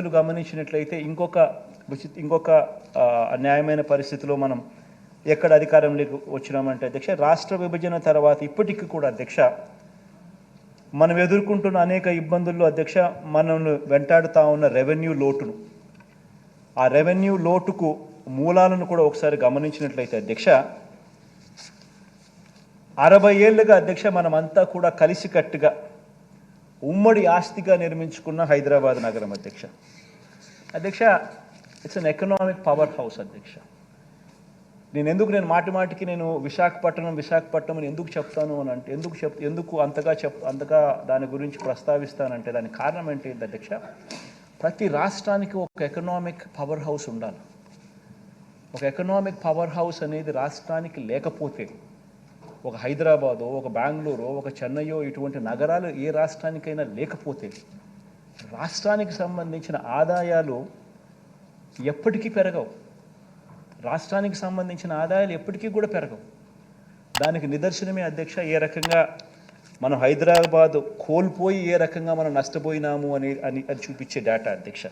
పరిస్థితులు గమనించినట్లయితే ఇంకొక ఇంకొక అన్యాయమైన పరిస్థితిలో మనం ఎక్కడ అధికారంలోకి వచ్చినామంటే అధ్యక్ష రాష్ట్ర విభజన తర్వాత ఇప్పటికీ కూడా అధ్యక్ష మనం ఎదుర్కొంటున్న అనేక ఇబ్బందుల్లో అధ్యక్ష మనల్ని వెంటాడుతా ఉన్న రెవెన్యూ లోటును. ఆ రెవెన్యూ లోటుకు మూలాలను కూడా ఒకసారి గమనించినట్లయితే అధ్యక్ష అరవై ఏళ్ళుగా అధ్యక్ష మనమంతా కూడా కలిసికట్టుగా ఉమ్మడి ఆస్తిగా నిర్మించుకున్న హైదరాబాద్ నగరం అధ్యక్ష. అధ్యక్ష it's an economic powerhouse అధ్యక్ష. నేను ఎందుకు నేను మాటి మాటికి నేను విశాఖపట్నం విశాఖపట్నం అని ఎందుకు చెప్తాను అని అంటే ఎందుకు చెప్ ఎందుకు అంతగా చెప్ అంతగా దాని గురించి ప్రస్తావిస్తానంటే దానికి కారణం ఏంటి అధ్యక్ష? ప్రతి రాష్ట్రానికి ఒక ఎకనామిక్ పవర్ హౌస్ ఉండాలి. ఒక ఎకనామిక్ పవర్ హౌస్ అనేది రాష్ట్రానికి లేకపోతే ఒక హైదరాబాదో ఒక బెంగళూరు ఒక చెన్నయో ఇటువంటి నగరాలు ఏ రాష్ట్రానికైనా లేకపోతే రాష్ట్రానికి సంబంధించిన ఆదాయాలు ఎప్పటికీ పెరగవు. రాష్ట్రానికి సంబంధించిన ఆదాయాలు ఎప్పటికీ కూడా పెరగవు. దానికి నిదర్శనమే అధ్యక్ష ఏ రకంగా మనం హైదరాబాద్ కోల్పోయి ఏ రకంగా మనం నష్టపోయినాము అని అని అది చూపించే డేటా అధ్యక్ష.